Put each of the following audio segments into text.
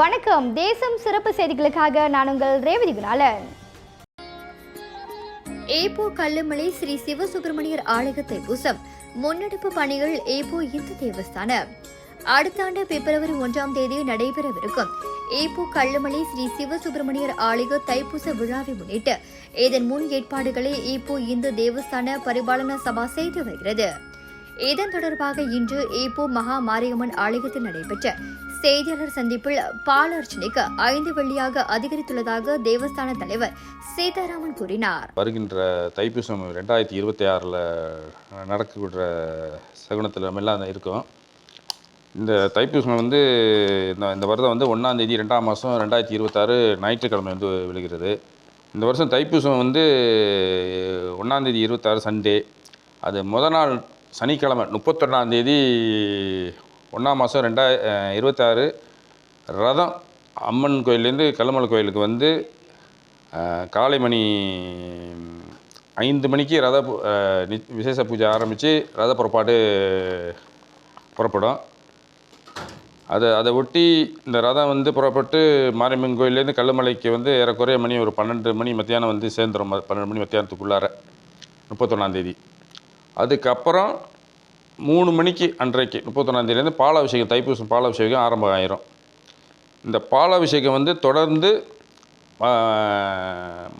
வணக்கம். தேசம் சிறப்பு செய்திகளுக்காக நான் உங்கள் ரேவதி குணாலன். ஏப்போ கல்லுமலை ஸ்ரீ சிவசுப்பிரமணியர் ஆலய தைப்பூசம் முன்னெடுப்பு பணிகள் ஏப்போ இந்து தேவஸ்தானம். அடுத்த ஆண்டு பிப்ரவரி ஒன்றாம் தேதி நடைபெறவிருக்கும் ஏப்போ கல்லுமலை ஸ்ரீ சிவசுப்பிரமணியர் ஆலய தைப்பூச விழாவை முன்னிட்டு இதன் முன் ஏற்பாடுகளை ஏப்போ இந்து தேவஸ்தான பரிபாலன சபா செய்து வருகிறது. இதன் தொடர்பாக இன்று ஏப்போ மகா மாரியம்மன் ஆலயத்தில் நடைபெற்ற செய்தியாளர் சந்திப்பில் பால் அர்ச்சனைக்கு ஐந்து வெள்ளியாக அதிகரித்துள்ளதாக தேவஸ்தான தலைவர் சீதாராமன் கூறினார். வருகின்ற தைப்பூசம் ரெண்டாயிரத்தி இருபத்தி ஆறில் நடக்கக்கூடிய சகுனத்தில் எல்லாம் இருக்கும். இந்த தைப்பூசம் வந்து இந்த இந்த வருடம் வந்து ஒன்றாந்தேதி ரெண்டாம் மாதம் ரெண்டாயிரத்தி இருபத்தாறு ஞாயிற்றுக்கிழமை வந்து விழுகிறது. இந்த வருஷம் தைப்பூசம் வந்து ஒன்றாந்தேதி இருபத்தாறு சண்டே. அது முத நாள் சனிக்கிழமை முப்பத்தொன்னாந்தேதி ஒன்றாம் மாதம் ரெண்டாய இருபத்தாறு ரதம் அம்மன் கோயிலேருந்து கல்லமலை கோயிலுக்கு வந்து காலை மணி ஐந்து மணிக்கு ரத பூ- நி- விசேஷ பூஜை ஆரம்பித்து ரத புறப்பாடு புறப்படும். அதை அதை ஒட்டி இந்த ரதம் வந்து புறப்பட்டு மாரியம்மன் கோயிலேருந்து கல்லுமலைக்கு வந்து ஏறக்குறைய மணி ஒரு பன்னெண்டு மணி மத்தியானம் வந்து சேர்ந்துரும். பன்னெண்டு மணி மத்தியானத்துக்குள்ளார முப்பத்தொன்னாந்தேதி அதுக்கப்புறம் மூணு மணிக்கு அன்றைக்கு முப்பத்தொன்னாந்தேதியிலேருந்து பாலாபிஷேகம் தைப்பூசம் பாலாபிஷேகம் ஆரம்பம் ஆயிரும் இந்த பாலாபிஷேகம் வந்து தொடர்ந்து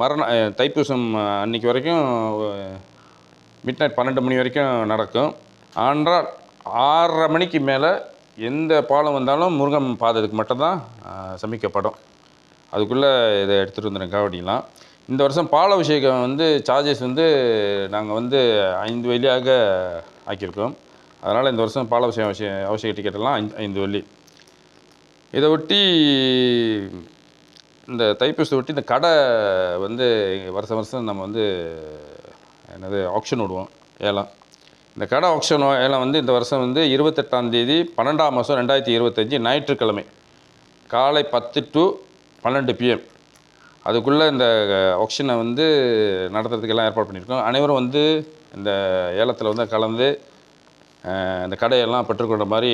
மரண தைப்பூசம் அன்னைக்கு வரைக்கும் மிட் நைட் பன்னெண்டு மணி வரைக்கும் நடக்கும். ஆனால் ஆறரை மணிக்கு மேலே எந்த பாலம் வந்தாலும் முருகன் பாதத்துக்கு மட்டும்தான் சமைக்கப்படும். அதுக்குள்ளே இதை எடுத்துகிட்டு வந்துடுங்க காவடிலாம். இந்த வருஷம் பாலாபிஷேகம் வந்து சார்ஜஸ் வந்து நாங்கள் வந்து ஐந்து வழியாக ஆக்கியிருக்கோம். அதனால் இந்த வருஷம் பாலாபிஷேகம் அவசிய அவசிய டிக்கெட் எல்லாம் ஐந்து வெள்ளி. இதை ஒட்டி இந்த தைப்பூசத்தை ஒட்டி இந்த கடை வந்து வருஷம் வருஷம் நம்ம வந்து என்னது ஆக்ஷன் விடுவோம் ஏலம். இந்த கடை ஆக்ஷன் ஏலம் வந்து இந்த வருஷம் வந்து இருபத்தெட்டாம் தேதி பன்னெண்டாம் மாதம் ரெண்டாயிரத்தி இருபத்தஞ்சி ஞாயிற்றுக்கிழமை காலை பத்து டு பன்னெண்டு பிஎம் அதுக்குள்ளே இந்த ஆக்ஷனை வந்து நடத்துறதுக்கெல்லாம் ஏற்பாடு பண்ணியிருக்கோம். அனைவரும் வந்து இந்த ஏலத்தில் வந்து கலந்து இந்த கடையெல்லாம் பெற்றுக்கொண்ட மாதிரி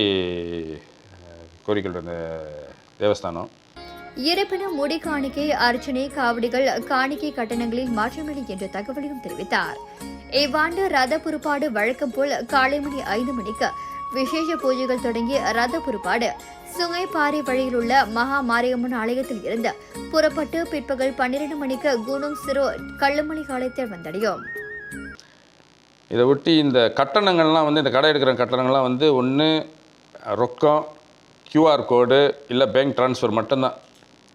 கோரிக்கை தேவஸ்தானம். இருப்பினும் முடி காணிக்கை அர்ச்சனை காவடிகள் காணிக்கை கட்டணங்களில் மாற்றமில்லை என்ற தகவலையும் தெரிவித்தார். இவ்வாண்டு ரத புறப்பாடு வழக்கம் போல் காலை மணி ஐந்து மணிக்கு விசேஷ பூஜைகள் தொடங்கி ரத புறப்பாடு சுங்கைப்பாறை வழியில் உள்ள மகா மாரியம்மன் ஆலயத்தில் இருந்து புறப்பட்டு பிற்பகல் பன்னிரண்டு மணிக்கு குணும் சிறோ கள்ளுமணி காலத்தில் வந்தடையும். இதை ஒட்டி இந்த கட்டணங்கள்லாம் வந்து இந்த கடை எடுக்கிற கட்டணங்கள்லாம் வந்து ஒன்று ரொக்கம் கியூஆர் கோடு இல்லை பேங்க் ட்ரான்ஸ்ஃபர் மட்டும்தான்.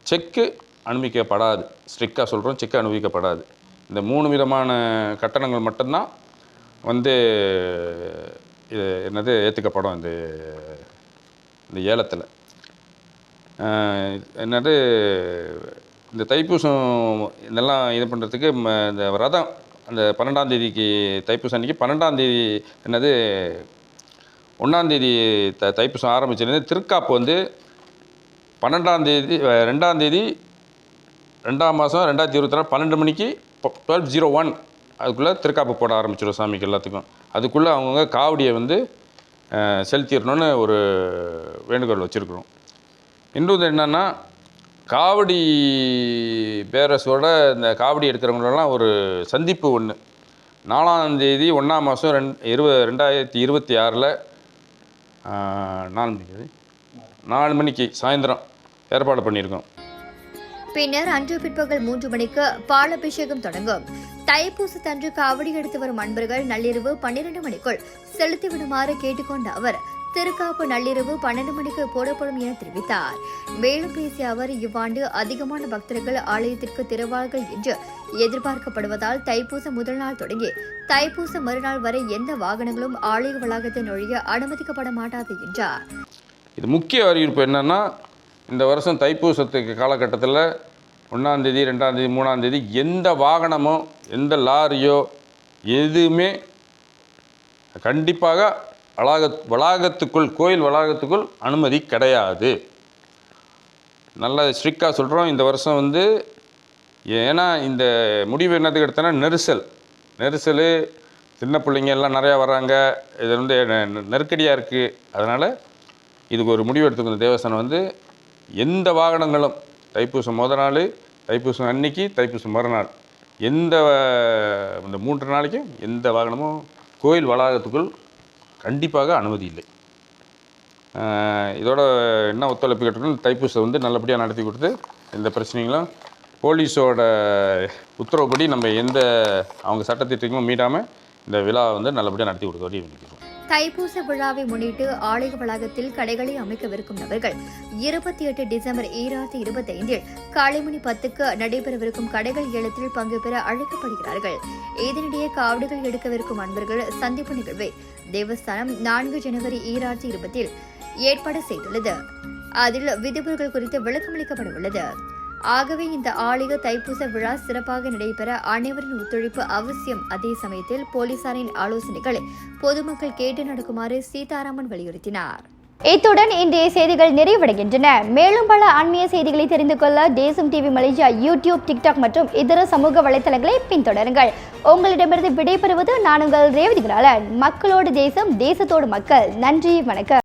செக்கு அனுமதிக்கப்படாது. ஸ்ட்ரிக்டாக சொல்கிறோம் செக்கு அனுமதிக்கப்படாது. இந்த மூணு விதமான கட்டணங்கள் மட்டும்தான் வந்து இது என்னது ஏற்றுக்கப்படும் இந்த இந்த ஏலத்தில். என்னது இந்த தைப்பூசம் இதெல்லாம் இது பண்ணுறதுக்கு இந்த ரதம் அந்த பன்னெண்டாம் தேதிக்கு தைப்பூசம் அன்றைக்கி பன்னெண்டாம் தேதி என்னது ஒன்றாந்தேதி த தைப்பூசம் ஆரம்பிச்சிருந்து திருக்காப்பு வந்து பன்னெண்டாம் தேதி ரெண்டாம் தேதி ரெண்டாம் மாதம் ரெண்டாயிரத்தி இருபத்தி நாலு பன்னெண்டு மணிக்கு டுவெல் ஜீரோ ஒன் அதுக்குள்ளே திருக்காப்பு போட ஆரம்பிச்சிடும் சாமிக்கு எல்லாத்துக்கும். அதுக்குள்ளே அவங்கவுங்க காவடியை வந்து செலுத்திடணும்னு ஒரு வேண்டுகோள் வச்சுருக்குறோம். இன்னொன்று என்னென்னா காவடி பேரரசோட இந்த காவடி எடுக்கிறவங்களெல்லாம் ஒரு சந்திப்பு ஒன்று நாலாம் தேதி ஒன்றாம் மாதம் ரெண் இருப ரெண்டாயிரத்தி இருபத்தி ஆறில் நாலு மணிக்கு நாலு மணிக்கு சாயந்தரம் ஏற்பாடு பண்ணியிருக்கோம். பின்னர் அன்று பிற்பகல் மூன்று மணிக்கு பாலபிஷேகம் தொடங்கும். தைப்பூசத்தன்று காவடி எடுத்து வரும் அன்பர்கள் நள்ளிரவு பன்னிரண்டு மணிக்குள் செலுத்தி விடுமாறு கேட்டுக்கொண்ட அவர் திருக்காப்பு நள்ளிரவு பன்னெண்டு மணிக்கு போடப்படும் என தெரிவித்தார். மேலும் பேசிய அவர் இவ்வாண்டு அதிகமான பக்தர்கள் ஆலயத்திற்கு திரவார்கள் என்று எதிர்பார்க்கப்படுவதால் தைப்பூச முதல் நாள் தொடங்கி தைப்பூச மறுநாள் வரை எந்த வாகனங்களும் ஆலய வளாகத்தை நுழைய அனுமதிக்கப்பட மாட்டாது என்றார். இது முக்கிய அறிவிப்பு என்னென்னா இந்த வருஷம் தைப்பூசத்துக்கு காலகட்டத்தில் ஒன்றாந்தேதி ரெண்டாந்தேதி மூணாந்தேதி எந்த வாகனமோ எந்த லாரியோ எதுவுமே கண்டிப்பாக வளாக வளாகத்துக்குள் கோயில் வளாகத்துக்குள் அனுமதி கிடையாது. நல்லா ஸ்ட்ரிக்டாக சொல்கிறோம் இந்த வருஷம் வந்து ஏன்னா இந்த முடிவு என்னதுக்கு எடுத்தோன்னா நெரிசல். நெரிசல் சின்ன பிள்ளைங்க எல்லாம் நிறையா வராங்க இது வந்து நெருக்கடியாக இருக்குது அதனால் இதுக்கு ஒரு முடிவு எடுத்துக்கணும். தேவஸ்தானம் வந்து எந்த வாகனங்களும் தைப்பூசம் முத நாள் தைப்பூசம் அன்னைக்கு தைப்பூசம் மறுநாள். எந்த இந்த மூன்று நாளைக்கும் எந்த வாகனமும் கோயில் வளாகத்துக்குள் கண்டிப்பாக அனுமதி இல்லை. இதோட என்ன ஒத்துழைப்பு கேட்டிருக்கோம்? தைப்பூசம் வந்து நல்லபடியாக நடத்தி கொடுத்து எந்த பிரச்சனைகளும் போலீஸோட உத்தரவுப்படி நம்ம எந்த அவங்க சட்டத்திட்டங்களும் மீறாமல் இந்த விழாவை வந்து நல்லபடியாக நடத்தி கொடுக்க வேண்டிக்கிறோம் தைப்பூச விழாவை முன்னிட்டு ஆலய வளாகத்தில் கடைகளை அமைக்கவிருக்கும் நபர்கள் இருபத்தி எட்டு டிசம்பர் ஈராயிரத்தி இருபத்தி ஐந்தில் காலை மணி பத்துக்கு நடைபெறவிருக்கும் கடைகள் ஏலத்தில் பங்கு பெற அழைக்கப்படுகிறார்கள். இதனிடையே காவடிகள் எடுக்கவிருக்கும் அன்பர்கள் சந்திப்பு நிகழ்வை தேவஸ்தானம் நான்கு ஜனவரி ஈராயிரத்தி இருபத்தில் ஏற்பாடு செய்துள்ளது. அதில் விதிமுறைகள் குறித்து விளக்கமளிக்கப்பட உள்ளது ஆகவே இந்த ஆலய தைப்பூச விழா சிறப்பாக நடைபெற அனைவரின் ஒத்துழைப்பு அவசியம். அதே சமயத்தில் போலீசாரின் ஆலோசனைகளை பொதுமக்கள் கேட்டு நடக்குமாறு சீதாராமன் வலியுறுத்தினார். இத்துடன் இன்றைய செய்திகள் நிறைவடைகின்றன. மேலும் பல ஆன்மீக செய்திகளை தெரிந்து கொள்ள தேசம் டிவி மலேசியா யூடியூப் டிக்டாக் மற்றும் இதர சமூக வலைத்தளங்களை பின்தொடருங்கள். உங்களிடமிருந்து விடைபெறுவது நான் உங்கள் ரேவதிகளாளன் மக்களோடு தேசம் தேசத்தோடு மக்கள். நன்றி வணக்கம்.